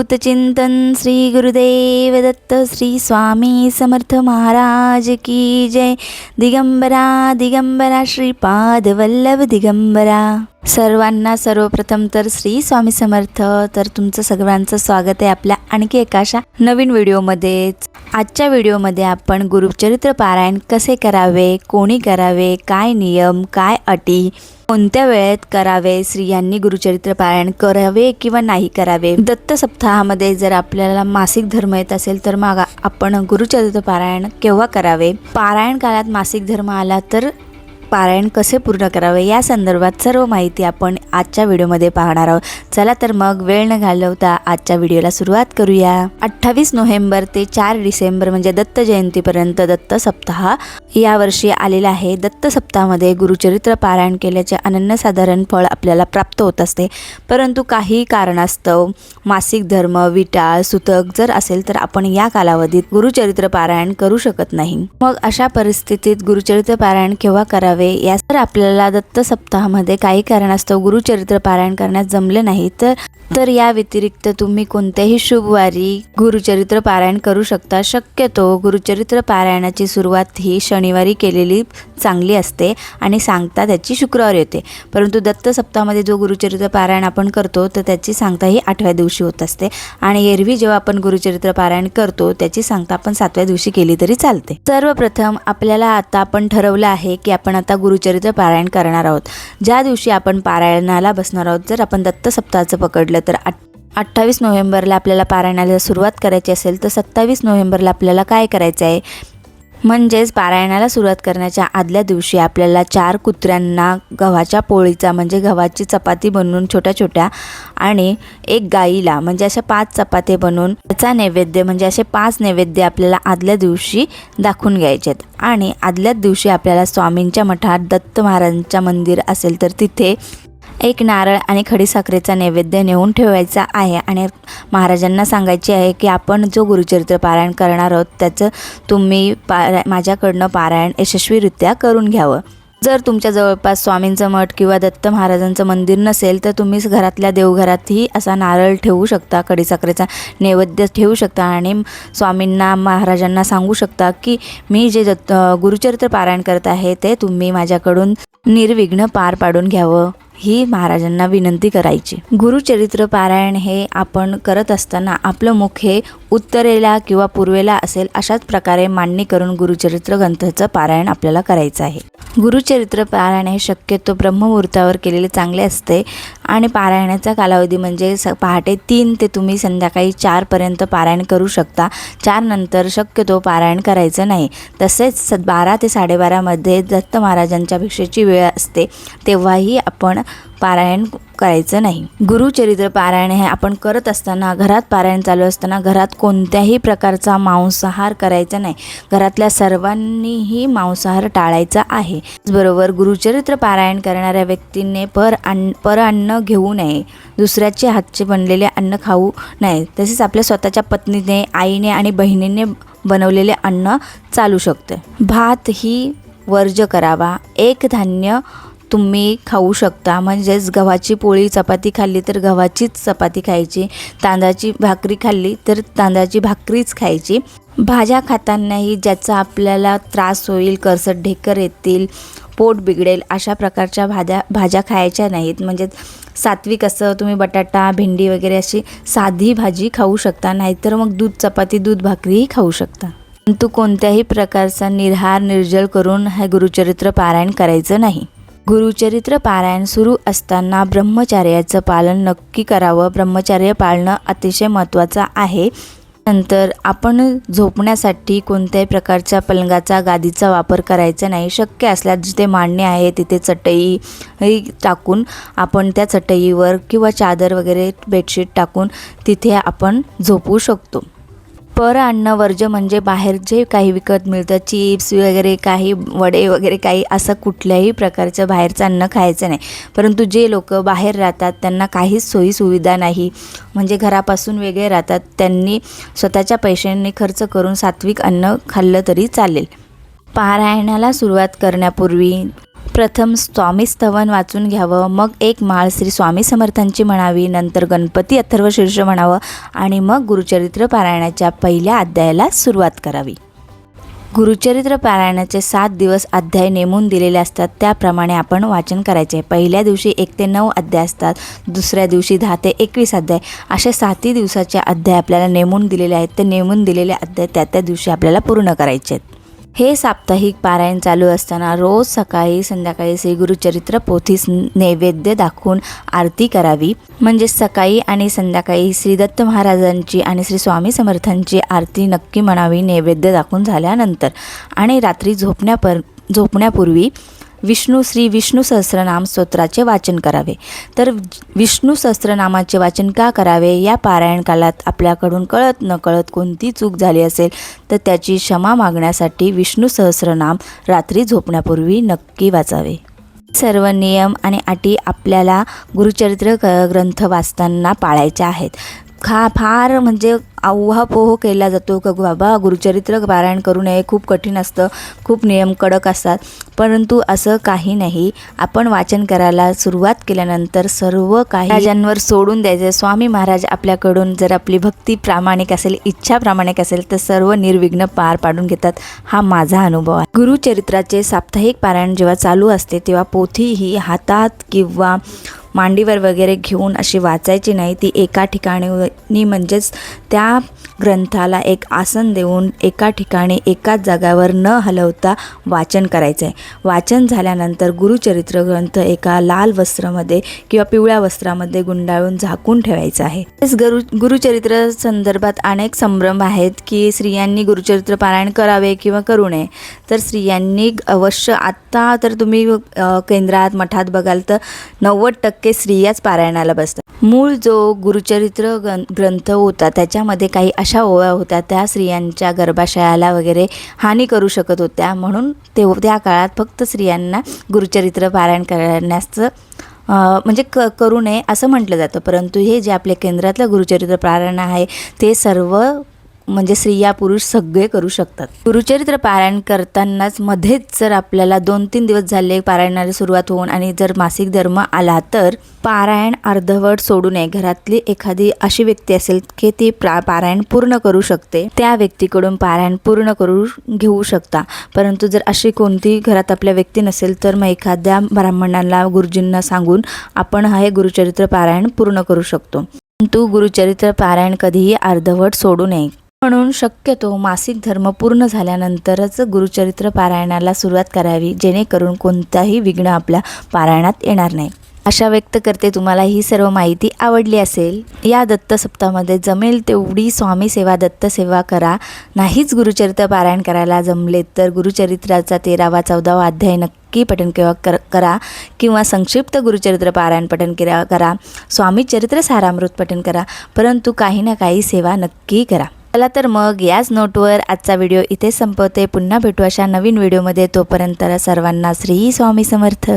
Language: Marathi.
अवधूत चिंतन श्री गुरुदेव दत्त श्री स्वामी समर्थ महाराज की जय। दिगंबरा दिगंबरा श्रीपाद वल्लभ दिगंबरा। सर्वांना सर्वप्रथम तर श्री स्वामी समर्थ. तर तुमचं सगळ्यांचं स्वागत आहे आपल्या आणखी एका अशा नवीन व्हिडिओमध्येच. आजच्या व्हिडिओमध्ये आपण गुरुचरित्र पारायण कसे करावे कोणी करावे काय नियम काय अटी कोणत्या वेळेत करावे स्त्रियांनी गुरुचरित्र पारायण करावे किंवा नाही करावे. दत्त सप्ताहामध्ये जर आपल्याला मासिक धर्म येत असेल तर मग आपण गुरुचरित्र पारायण केव्हा करावे? पारायण काळात मासिक धर्म आला तर पारायण कसे पूर्ण करावे या संदर्भात सर्व माहिती आपण आजच्या व्हिडिओमध्ये पाहणार आहोत. चला तर मग वेळ न घालवता आजच्या व्हिडिओला सुरुवात करूया. अठ्ठावीस नोव्हेंबर ते चार डिसेंबर म्हणजे दत्त जयंतीपर्यंत दत्त सप्ताह यावर्षी आलेला आहे. दत्त सप्ताहामध्ये गुरुचरित्र पारायण केल्याचे अनन्यसाधारण फळ आपल्याला प्राप्त होत असते. परंतु काही कारणास्तव मासिक धर्म विटाळ सुतक जर असेल तर आपण या कालावधीत गुरुचरित्र पारायण करू शकत नाही. मग अशा परिस्थितीत गुरुचरित्र पारायण केव्हा करावे? या तर आपल्याला दत्त सप्ताहामध्ये काही कारणास्तव गुरुचरित्र पारायण करण्यास जमले नाही. तर तर या व्यतिरिक्त तुम्ही कोणत्याही शुभवारी गुरुचरित्र पारायण करू शकता. शक्यतो गुरुचरित्र पारायणाची सुरुवात ही शनिवारी केलेली चांगली असते आणि सांगता त्याची शुक्रवार येते. परंतु दत्त सप्ताहामध्ये जो गुरुचरित्र पारायण आपण करतो तर त्याची सांगता ही आठव्या दिवशी होत असते. आणि एरवी जेव्हा आपण गुरुचरित्र पारायण करतो त्याची सांगता आपण सातव्या दिवशी केली तरी चालते. सर्वप्रथम आपल्याला आता आपण ठरवलं आहे की आपण आता आता गुरुचरित्र पारायण करणार आहोत. ज्या दिवशी आपण पारायणाला बसणार आहोत जर आपण दत्त सप्ताहाचं पकडलं तर अठ्ठावीस नोव्हेंबरला आपल्याला पारायणाला सुरुवात करायची असेल तर सत्तावीस नोव्हेंबरला आपल्याला काय करायचं आहे? म्हणजेच पारायणाला सुरुवात करण्याच्या आदल्या दिवशी आपल्याला चार कुत्र्यांना गव्हाच्या पोळीचा म्हणजे गव्हाची चपाती बनवून छोट्या छोट्या आणि एक गाईला म्हणजे अशा पाच चपाती बनवून त्याचा नैवेद्य म्हणजे असे पाच नैवेद्य आपल्याला आदल्या दिवशी दाखवून घ्यायचे आहेत आणि आदल्याच दिवशी आपल्याला स्वामींच्या मठात दत्त महाराजांच्या मंदिर असेल तर तिथे एक नारळ आणि खडीसाखरेचा नैवेद्य नेऊन ठेवायचा आहे. आणि महाराजांना सांगायचे आहे की आपण जो गुरुचरित्र पारायण करणार आहोत त्याचं तुम्ही पारा माझ्याकडनं पारायण यशस्वीरित्या करून घ्यावं. जर तुमच्या जवळपास स्वामींचं मठ किंवा दत्त महाराजांचं मंदिर नसेल तर तुम्ही घरातल्या देवघरातही असा नारळ ठेवू शकता कडीसाखरेचा नैवेद्य ठेवू शकता. आणि स्वामींना महाराजांना सांगू शकता की मी जे दत्त गुरुचरित्र पारायण करत आहे ते तुम्ही माझ्याकडून निर्विघ्न पार पाडून घ्यावं. ही महाराजांना विनंती करायची. गुरुचरित्र पारायण हे आपण करत असताना आपलं मुख हे उत्तरेला किंवा पूर्वेला असेल अशाच प्रकारे मांडणी करून गुरुचरित्र ग्रंथाचं पारायण आपल्याला करायचं आहे. गुरुचरित्र पारायण हे शक्यतो ब्रह्ममुहूर्तावर केलेले चांगले असते आणि पारायणाचा कालावधी म्हणजे स पहाटे तीन ते तुम्ही संध्याकाळी चारपर्यंत पारायण करू शकता. चारनंतर शक्यतो पारायण करायचं नाही. तसेच स बारा ते साडेबारामध्ये दत्त महाराजांच्या भिक्षेची वेळ असते तेव्हाही आपण पारायण करायचं नाही. गुरुचरित्र पारायण हे आपण करत असताना घरात पारायण चालू असताना घरात कोणत्याही प्रकारचा मांसाहार करायचा नाही. घरातल्या सर्वांनीही मांसाहार टाळायचा आहे. त्याचबरोबर गुरुचरित्र पारायण करणाऱ्या व्यक्तींनी पर अन्न पर अन्न घेऊ नये. दुसऱ्याचे हातचे बनलेले अन्न खाऊ नये. तसेच आपल्या स्वतःच्या पत्नीने आईने आणि बहिणीने बनवलेले अन्न चालू शकते. भात ही वर्ज करावा. एक धान्य तुम्ही खाऊ शकता. म्हणजेच गव्हाची पोळी चपाती खाल्ली तर गव्हाचीच चपाती खायची. तांदळाची भाकरी खाल्ली तर तांदळाची भाकरीच खायची. भाज्या खातानाही ज्याचा आपल्याला त्रास होईल करसट ढेकर येतील पोट बिघडेल अशा प्रकारच्या भाज्या भाज्या खायच्या नाहीत. म्हणजे सात्विक असं तुम्ही बटाटा भेंडी वगैरे अशी साधी भाजी खाऊ शकता नाहीतर मग दूध चपाती दूध भाकरीही खाऊ शकता. परंतु कोणत्याही प्रकारचा निर्हार निर्जल करून हे गुरुचरित्र पारायण करायचं नाही. गुरुचरित्र पारायण सुरू असताना ब्रह्मचार्याचं पालन नक्की करावं. ब्रह्मचार्य पाळणं अतिशय महत्त्वाचं आहे. नंतर आपण झोपण्यासाठी कोणत्याही प्रकारच्या पलंगाचा गादीचा वापर करायचा नाही. शक्य असल्यास जिथे मांडणे आहे तिथे चटई टाकून आपण त्या चटईवर किंवा चादर वगैरे बेडशीट टाकून तिथे आपण झोपू शकतो. पर अन्न वर्ज म्हणजे बाहेर जे काही विकत मिळतं चिप्स वगैरे काही वडे वगैरे काही असं कुठल्याही प्रकारचं बाहेरचं अन्न खायचं नाही. परंतु जे लोक बाहेर राहतात त्यांना काहीच सोयीसुविधा नाही. म्हणजे घरापासून वेगळे राहतात. त्यांनी स्वतःच्या पैशांनी खर्च करून सात्विक अन्न खाल्लं तरी चालेल. पारायणाला सुरुवात करण्यापूर्वी प्रथम स्वामी स्तवन वाचून घ्यावं मग एक माळ श्री स्वामी समर्थांची म्हणावी नंतर गणपती अथर्व शीर्ष म्हणावं आणि मग गुरुचरित्र पारायणाच्या पहिल्या अध्यायाला सुरुवात करावी. गुरुचरित्र पारायणाचे सात दिवस अध्याय नेमून दिलेले असतात त्याप्रमाणे आपण वाचन करायचे. पहिल्या दिवशी एक ते नऊ अध्याय असतात दुसऱ्या दिवशी दहा ते एकवीस अध्याय. असे सातही दिवसाचे अध्याय आपल्याला नेमून दिलेले आहेत. ते नेमून दिलेले अध्याय त्या त्या दिवशी आपल्याला पूर्ण करायचे आहेत. हे साप्ताहिक पारायण चालू असताना रोज सकाळी संध्याकाळी श्री गुरुचरित्र पोथीस नैवेद्य दाखवून आरती करावी. म्हणजे सकाळी आणि संध्याकाळी श्री दत्त महाराजांची आणि श्री स्वामी समर्थांची आरती नक्की म्हणावी नैवेद्य दाखवून झाल्यानंतर. आणि रात्री झोपण्यापर झोपण्यापूर्वी विष्णू श्री विष्णू सहस्रनाम स्तोत्राचे वाचन करावे. तर विष्णू सहस्रनामाचे वाचन का करावे? या पारायण कालात आपल्याकडून कळत न कळत कोणती चूक झाली असेल तर त्याची क्षमा मागण्यासाठी विष्णू सहस्रनाम रात्री झोपण्यापूर्वी नक्की वाचावे. सर्व नियम आणि अटी आपल्याला गुरुचरित्र क ग्रंथ वाचताना पाळायच्या आहेत. खा फार म्हणजे आव्हापोह केला जातो का बाबा गुरुचरित्र पारायण करू नये खूप कठीण असतं खूप नियम कडक असतात. परंतु असं काही नाही. आपण वाचन करायला सुरुवात केल्यानंतर सर्व काही राजांवर सोडून द्यायचं. स्वामी महाराज आपल्याकडून जर आपली भक्ती प्रामाणिक असेल इच्छा प्रामाणिक असेल तर सर्व निर्विघ्न पार पाडून घेतात. हा माझा अनुभव आहे. गुरुचरित्राचे साप्ताहिक पारायण जेव्हा चालू असते तेव्हा पोथी ही हातात किंवा मांडीवर वगैरे घेऊन अशी वाचायची नाही. ती एका ठिकाणी म्हणजेच त्या ग्रंथाला एक आसन देऊन एका ठिकाणी एकाच जागावर न हलवता वाचन करायचं आहे वाचन झाल्यानंतर गुरुचरित्र ग्रंथ एका लाल वस्त्रामध्ये किंवा पिवळ्या वस्त्रामध्ये गुंडाळून झाकून ठेवायचं आहे. तसेच गुरु गुरुचरित्र संदर्भात अनेक संभ्रम आहेत की स्त्रियांनी गुरुचरित्र पारायण करावे किंवा करू नये. तर स्त्रियांनी अवश्य आत्ता तर तुम्ही केंद्रात मठात बघाल तर नव्वद टक्के स्त्रियाच पारायणाला बसतात. मूळ जो गुरुचरित्र ग्रं ग्रंथ होता त्याच्यामध्ये काही अशा ओव्या होत्या त्या स्त्रियांच्या गर्भाशयाला वगैरे हानी करू शकत होत्या. म्हणून ते त्या काळात फक्त स्त्रियांना गुरुचरित्र पारायण करण्याचं म्हणजे क करू नये असं म्हटलं जातं. परंतु हे जे आपल्या केंद्रातलं गुरुचरित्र पारायण आहे ते सर्व म्हणजे स्त्रिया पुरुष सगळे करू शकतात. गुरुचरित्र पारायण करतानाच मध्येच जर आपल्याला दोन तीन दिवस झाले पारायणाला सुरुवात होऊन आणि जर मासिक धर्म आला तर पारायण अर्धवट सोडू नये. घरातली एखादी अशी व्यक्ती असेल की ती प्रा पारायण पूर्ण करू शकते. त्या व्यक्तीकडून पारायण पूर्ण करू घेऊ शकता. परंतु जर अशी कोणती घरात आपल्या व्यक्ती नसेल तर मग एखाद्या ब्राह्मणाला गुरुजींना सांगून आपण हे गुरुचरित्र पारायण पूर्ण करू शकतो. परंतु गुरुचरित्र पारायण कधीही अर्धवट सोडू नये. म्हणून शक्यतो मासिक धर्म पूर्ण झाल्यानंतरच गुरुचरित्र पारायणाला सुरुवात करावी जेणेकरून कोणताही विघ्न आपल्या पारायणात येणार नाही. आशा व्यक्त करते तुम्हाला ही सर्व माहिती आवडली असेल. या दत्त सप्ताहामध्ये जमेल तेवढी स्वामी सेवा दत्त सेवा करा. नाहीच गुरुचरित्र पारायण करायला जमले तर गुरुचरित्राचा तेरावा चौदावा अध्याय नक्की पठण किंवा कर करा किंवा संक्षिप्त गुरुचरित्र पारायण पठण करा करा. स्वामी चरित्र सारामृत पठण करा परंतु काही ना काही सेवा नक्की करा. चला तर मग याच नोटवर आजचा व्हिडिओ इथे संपवते. पुन्हा भेटू अशा नवीन व्हिडिओमध्ये तोपर्यंत सर्वांना श्री स्वामी समर्थ.